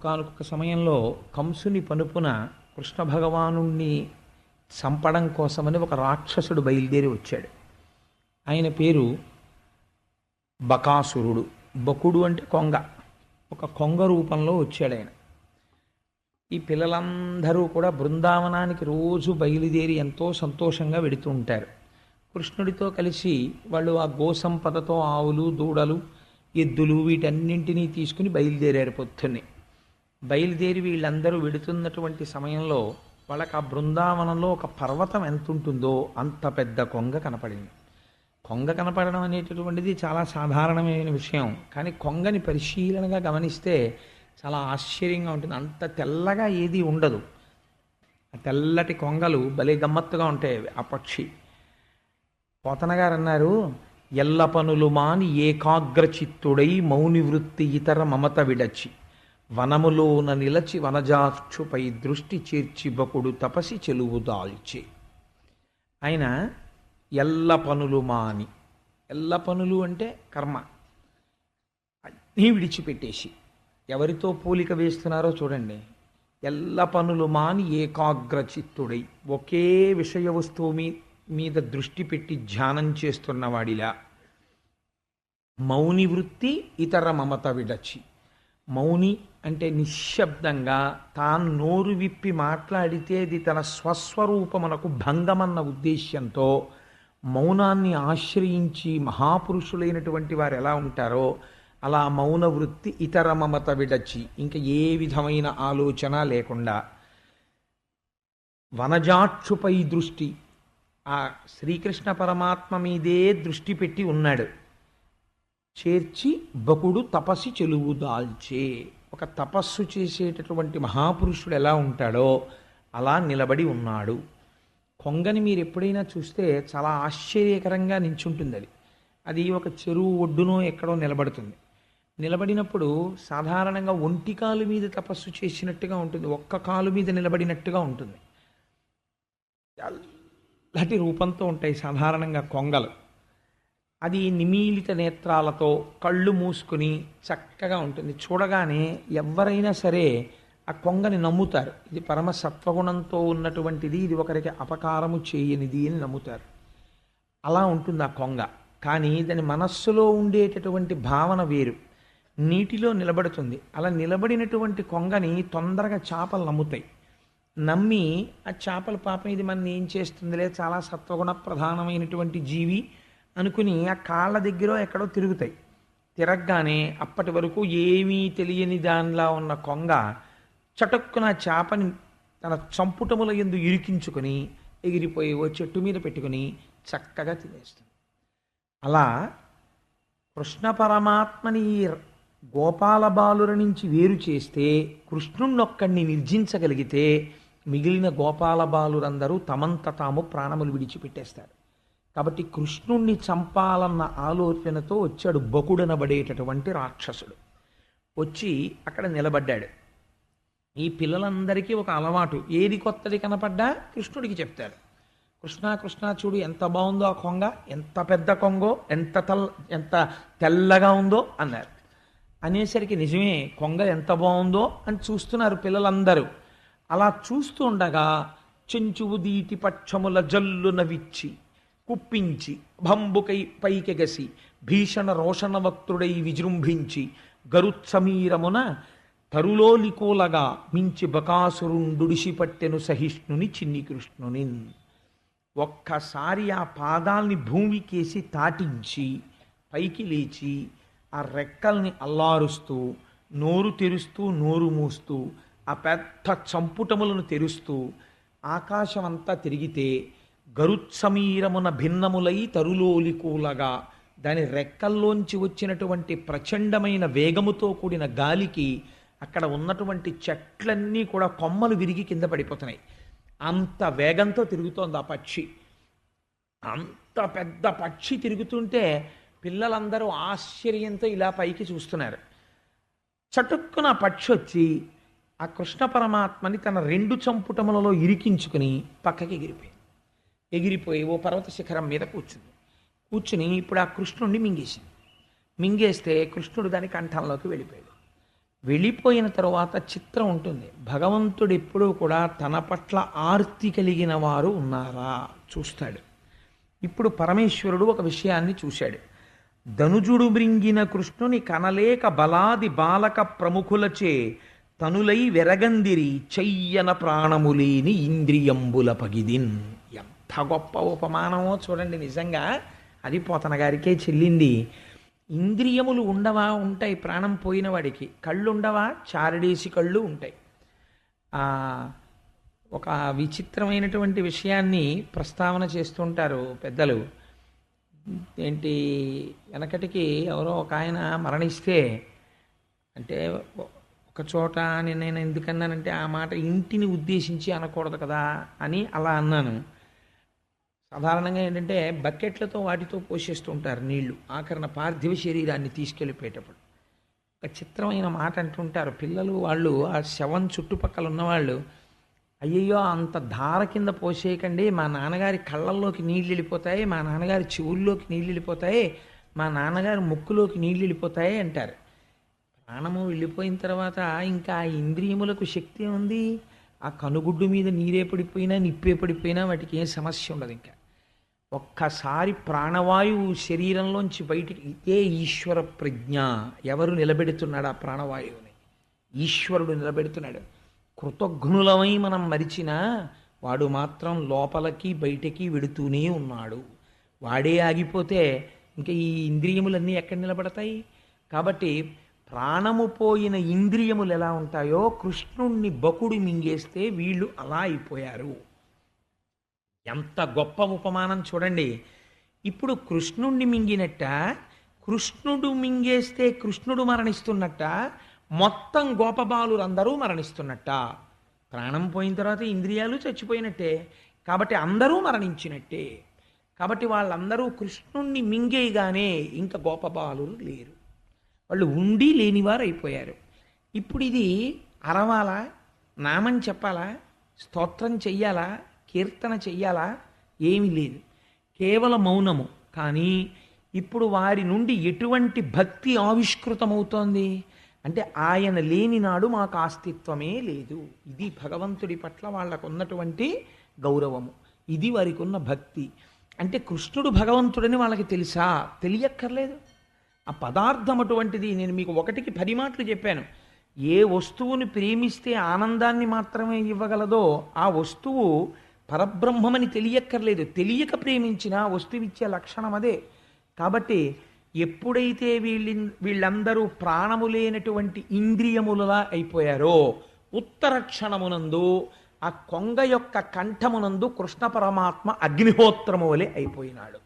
ఒకనొక సమయంలో కంసుని పనుపున కృష్ణ భగవానుణ్ణి చంపడం కోసమని ఒక రాక్షసుడు బయలుదేరి వచ్చాడు. ఆయన పేరు బకాసురుడు. బకుడు అంటే కొంగ. ఒక కొంగ రూపంలో వచ్చాడు ఆయన. ఈ పిల్లలందరూ కూడా బృందావనానికి రోజు బయలుదేరి ఎంతో సంతోషంగా వెడుతూ ఉంటారు. కృష్ణుడితో కలిసి వాళ్ళు ఆ గోసంపదతో ఆవులు దూడలు ఎద్దులు వీటన్నింటినీ తీసుకుని బయలుదేరారు పొద్దున్నే. బయలుదేరి వీళ్ళందరూ వెడుతున్నటువంటి సమయంలో వాళ్ళకి ఆ బృందావనంలో ఒక పర్వతం ఎంత ఉంటుందో అంత పెద్ద కొంగ కనపడింది. కొంగ కనపడడం అనేటటువంటిది చాలా సాధారణమైన విషయం. కానీ కొంగని పరిశీలనగా గమనిస్తే చాలా ఆశ్చర్యంగా ఉంటుంది. అంత తెల్లగా ఏది ఉండదు. ఆ తెల్లటి కొంగలు భలే గమ్మత్తుగా ఉంటాయి ఆ పక్షి. పోతనగారు అన్నారు ఎల్ల పనులు మాని ఏకాగ్రచిత్తుడై మౌనివృత్తి మౌని వృత్తి ఇతర మమత విడచి. వనములోన నిలచి వనజాక్షుపై దృష్టి చేర్చి బకుడు తపసి చెలువు దాల్చి. ఆయన ఎల్ల పనులు మాని. ఎల్ల పనులు అంటే కర్మ. అన్నీ విడిచిపెట్టేసి. ఎవరితో పోలిక వేస్తున్నారో చూడండి. ఎల్ల పనులు మాని ఏకాగ్రచిత్తుడై ఒకే విషయ వస్తువు మీ మీద దృష్టి పెట్టి ధ్యానం చేస్తున్నవాడిలా మౌని వృత్తి ఇతర మమత విడచి. మౌని అంటే నిశ్శబ్దంగా తాను నోరు విప్పి మాట్లాడితే అది తన స్వస్వరూపమునకు భంగమన్న ఉద్దేశ్యంతో మౌనాన్ని ఆశ్రయించి మహాపురుషులైనటువంటి వారు ఎలా ఉంటారో అలా మౌన వృత్తి ఇతర మమత విడచి ఇంకా ఏ విధమైన ఆలోచన లేకుండా వనజాక్షుపై దృష్టి ఆ శ్రీకృష్ణ పరమాత్మ మీదే దృష్టి పెట్టి ఉన్నాడు. చేర్చి బకుడు తపస్సు చెలువు దాల్చే. ఒక తపస్సు చేసేటటువంటి మహాపురుషుడు ఎలా ఉంటాడో అలా నిలబడి ఉన్నాడు. కొంగని మీరు ఎప్పుడైనా చూస్తే చాలా ఆశ్చర్యకరంగా నించుంటుంది అది అది ఒక చెరువు ఒడ్డునో ఎక్కడో నిలబడుతుంది. నిలబడినప్పుడు సాధారణంగా ఒంటి కాలు మీద తపస్సు చేసినట్టుగా ఉంటుంది. ఒక్క కాలు మీద నిలబడినట్టుగా ఉంటుంది. అలాంటి రూపంతో ఉంటాయి సాధారణంగా కొంగలు. అది నిమీలిత నేత్రాలతో కళ్ళు మూసుకుని చక్కగా ఉంటుంది. చూడగానే ఎవరైనా సరే ఆ కొంగని నమ్ముతారు. ఇది పరమ సత్వగుణంతో ఉన్నటువంటిది ఇది ఒకరికి అపకారము చేయనిది అని నమ్ముతారు. అలా ఉంటుంది ఆ కొంగ. కానీ దాని మనస్సులో ఉండేటటువంటి భావన వేరు. నీటిలో నిలబడుతుంది. అలా నిలబడినటువంటి కొంగని తొందరగా చేపలు నమ్ముతాయి. నమ్మి ఆ చేపల పాపం ఇది మన ఏం చేస్తుందిలే? చాలా సత్వగుణ ప్రధానమైనటువంటి జీవి. అనుకుని ఆ కాళ్ళ దగ్గర ఎక్కడో తిరుగుతాయి. తిరగగానే అప్పటి వరకు ఏమీ తెలియని దానిలా ఉన్న కొంగ చటుక్కున చేపని తన చంపుటముల ఎందు ఇరికించుకొని ఎగిరిపోయి ఓ చెట్టు మీద పెట్టుకుని చక్కగా తినేస్తుంది. అలా కృష్ణ పరమాత్మని గోపాల బాలుర నుంచి వేరు చేస్తే కృష్ణుణ్ణొక్కడిని నిర్జించగలిగితే మిగిలిన గోపాల బాలురందరూ తమంత తాము ప్రాణములు విడిచిపెట్టేస్తారు. కాబట్టి కృష్ణుణ్ణి చంపాలన్న ఆలోచనతో వచ్చాడు బకుడనబడేటటువంటి రాక్షసుడు. వచ్చి అక్కడ నిలబడ్డాడు. ఈ పిల్లలందరికీ ఒక అలవాటు. ఏది కొత్తది కనపడ్డా? కృష్ణుడికి చెప్తారు కృష్ణ కృష్ణ చూడు ఎంత బాగుందో ఆ కొంగ ఎంత పెద్ద కొంగో ఎంత తెల్ల ఎంత తెల్లగా ఉందో అన్నారు. అనేసరికి నిజమే కొంగ ఎంత బాగుందో అని చూస్తున్నారు పిల్లలందరూ. అలా చూస్తుండగా చెంచువు దీటి పక్షముల జల్లున విచ్చి కుప్పించి భంబుకై పైకెగసి భీషణ రోషణవక్తుడై విజృంభించి గరుత్సమీరమున తరులోలికోలగా మించి బకాసురుండుడిసి పట్టెను సహిష్ణుని చిన్ని కృష్ణుని ఒక్కసారి ఆ పాదాల్ని భూమికేసి తాటించి పైకి లేచి ఆ రెక్కల్ని అల్లారుస్తూ నోరు తెరుస్తూ నోరు మూస్తూ ఆ పెద్ద చంపుటములను తెరుస్తూ ఆకాశమంతా తిరిగితే గరుత్సమీరమున భిన్నములై తరులోలికూలగా దాని రెక్కల్లోంచి వచ్చినటువంటి ప్రచండమైన వేగముతో కూడిన గాలికి అక్కడ ఉన్నటువంటి చెట్లన్నీ కూడా కొమ్మలు విరిగి కింద పడిపోతున్నాయి. అంత వేగంతో తిరుగుతోంది ఆ పక్షి. అంత పెద్ద పక్షి తిరుగుతుంటే పిల్లలందరూ ఆశ్చర్యంతో ఇలా పైకి చూస్తున్నారు. చటుక్కున పక్షి వచ్చి ఆ కృష్ణ పరమాత్మని తన రెండు చంపుటములలో ఇరికించుకుని పక్కకి ఎగిరిపోయింది. ఎగిరిపోయి ఓ పర్వత శిఖరం మీద కూర్చుంది. కూర్చుని ఇప్పుడు ఆ కృష్ణుడిని మింగేసింది. మింగేస్తే కృష్ణుడు దాని కంఠంలోకి వెళ్ళిపోయాడు. వెళ్ళిపోయిన తర్వాత చిత్రం ఉంటుంది. భగవంతుడు ఎప్పుడూ కూడా తన పట్ల ఆర్తి కలిగిన వారు ఉన్నారా చూస్తాడు. ఇప్పుడు పరమేశ్వరుడు ఒక విషయాన్ని చూశాడు. ధనుజుడు మృంగిన కృష్ణుని కనలేక బలాది బాలక ప్రముఖులచే తనులై వెరగందిరి చెయ్యన ప్రాణములేని ఇంద్రియంబుల పగిదిన్ ఎంత గొప్ప ఉపమానమో చూడండి నిజంగా. అది పోతన గారికే చెల్లింది. ఇంద్రియములు ఉండవా ఉంటాయి ప్రాణం పోయిన వాడికి. కళ్ళు ఉండవా? చారడేసి కళ్ళు ఉంటాయి. ఒక విచిత్రమైనటువంటి విషయాన్ని ప్రస్తావన చేస్తుంటారు పెద్దలు. ఏంటి వెనకటికి ఎవరో ఒక ఆయన మరణిస్తే అంటే ఒక చోట అని నేను ఎందుకన్నానంటే ఆ మాట ఇంటిని ఉద్దేశించి అనకూడదు కదా అని అలా అన్నాను. సాధారణంగా ఏంటంటే బకెట్లతో వాటితో పోషిస్తుంటారు నీళ్ళు ఆఖరణ పార్థివ శరీరాన్ని తీసుకెళ్ళిపోయేటప్పుడు. ఒక చిత్రమైన మాట అంటుంటారు. పిల్లలు వాళ్ళు ఆ శవం చుట్టుపక్కల ఉన్నవాళ్ళు అయ్యయ్యో అంత ధార కింద పోసేయకండి మా నాన్నగారి కళ్ళల్లోకి నీళ్ళు వెళ్ళిపోతాయి మా నాన్నగారి చెవుల్లోకి నీళ్ళు వెళ్ళిపోతాయి మా నాన్నగారి ముక్కులోకి నీళ్ళు వెళ్ళిపోతాయి అంటారు. ప్రాణము వెళ్ళిపోయిన తర్వాత ఇంకా ఆ ఇంద్రియములకు శక్తి ఉంది. ఆ కనుగుడ్డు మీద నీరే పడిపోయినా నిప్పే పడిపోయినా వాటికి ఏం సమస్య ఉండదు ఇంకా. ఒక్కసారి ప్రాణవాయువు శరీరంలోంచి బయటికి ఇదే ఈశ్వర ప్రజ్ఞ. ఎవరు నిలబెడుతున్నాడు ఆ ప్రాణవాయువుని? ఈశ్వరుడు నిలబెడుతున్నాడు. కృతజ్ఞులమై మనం మరిచినా వాడు మాత్రం లోపలికి బయటికి వెడుతూనే ఉన్నాడు. వాడే ఆగిపోతే ఇంకా ఈ ఇంద్రియములన్నీ ఎక్కడ నిలబడతాయి? కాబట్టి ప్రాణము పోయిన ఇంద్రియములు ఎలా ఉంటాయో కృష్ణుణ్ణి బకుడు మింగేస్తే వీళ్ళు అలా అయిపోయారు. ఎంత గొప్ప ఉపమానం చూడండి. ఇప్పుడు కృష్ణుణ్ణి మింగినట్ట కృష్ణుడు మింగేస్తే కృష్ణుడు మరణిస్తున్నట్ట మొత్తం గోపబాలురందరూ మరణిస్తున్నట్ట. ప్రాణం పోయిన తర్వాత ఇంద్రియాలు చచ్చిపోయినట్టే కాబట్టి అందరూ మరణించినట్టే. కాబట్టి వాళ్ళందరూ కృష్ణుణ్ణి మింగేయగానే ఇంకా గోపబాలు లేరు. వాళ్ళు ఉండి లేనివారు అయిపోయారు ఇప్పుడు ఇది అరవాలా? నామం చెప్పాలా? స్తోత్రం చెయ్యాలా? కీర్తన చెయ్యాలా? ఏమీ లేదు. కేవలం మౌనము. కానీ ఇప్పుడు వారి నుండి ఎటువంటి భక్తి ఆవిష్కృతమవుతోంది? అంటే ఆయన లేని నాడు మాకు అస్తిత్వమే లేదు. ఇది భగవంతుడి పట్ల వాళ్ళకు ఉన్నటువంటి గౌరవము. ఇది వారికి ఉన్న భక్తి. అంటే కృష్ణుడు భగవంతుడని వాళ్ళకి తెలుసా? తెలియక్కర్లేదు. ఆ పదార్థం అటువంటిది నేను మీకు ఒకటికి పది మాటలు చెప్పాను. ఏ వస్తువుని ప్రేమిస్తే ఆనందాన్ని మాత్రమే ఇవ్వగలదో ఆ వస్తువు పరబ్రహ్మమని తెలియక్కర్లేదు. తెలియక ప్రేమించిన వస్తువిచ్చే లక్షణం అదే. కాబట్టి ఎప్పుడైతే వీళ్ళి వీళ్ళందరూ ప్రాణము లేనటువంటి ఇంద్రియములలా అయిపోయారో ఉత్తర క్షణమునందు ఆ కొంగ యొక్క కంఠమునందు కృష్ణ పరమాత్మ అగ్నిహోత్రము వలె అయిపోయినాడు.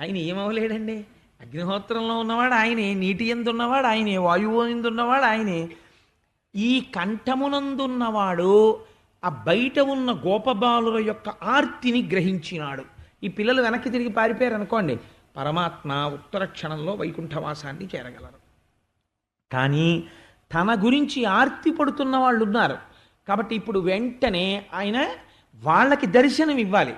ఆయన ఏమవలేడండి అగ్నిహోత్రంలో ఉన్నవాడు ఆయనే నీటి ఎందు ఉన్నవాడు ఆయనే వాయువు ఎందున్నవాడు ఆయనే. ఈ కంఠమునందున్నవాడు ఆ బయట ఉన్న గోపబాలుల యొక్క ఆర్తిని గ్రహించినాడు. ఈ పిల్లలు వెనక్కి తిరిగి పారిపోయారు అనుకోండి పరమాత్మ ఉత్తర క్షణంలో వైకుంఠవాసాన్ని చేరగలరు. కానీ తన గురించి ఆర్తి పడుతున్న వాళ్ళు ఉన్నారు కాబట్టి ఇప్పుడు వెంటనే ఆయన వాళ్ళకి దర్శనం ఇవ్వాలి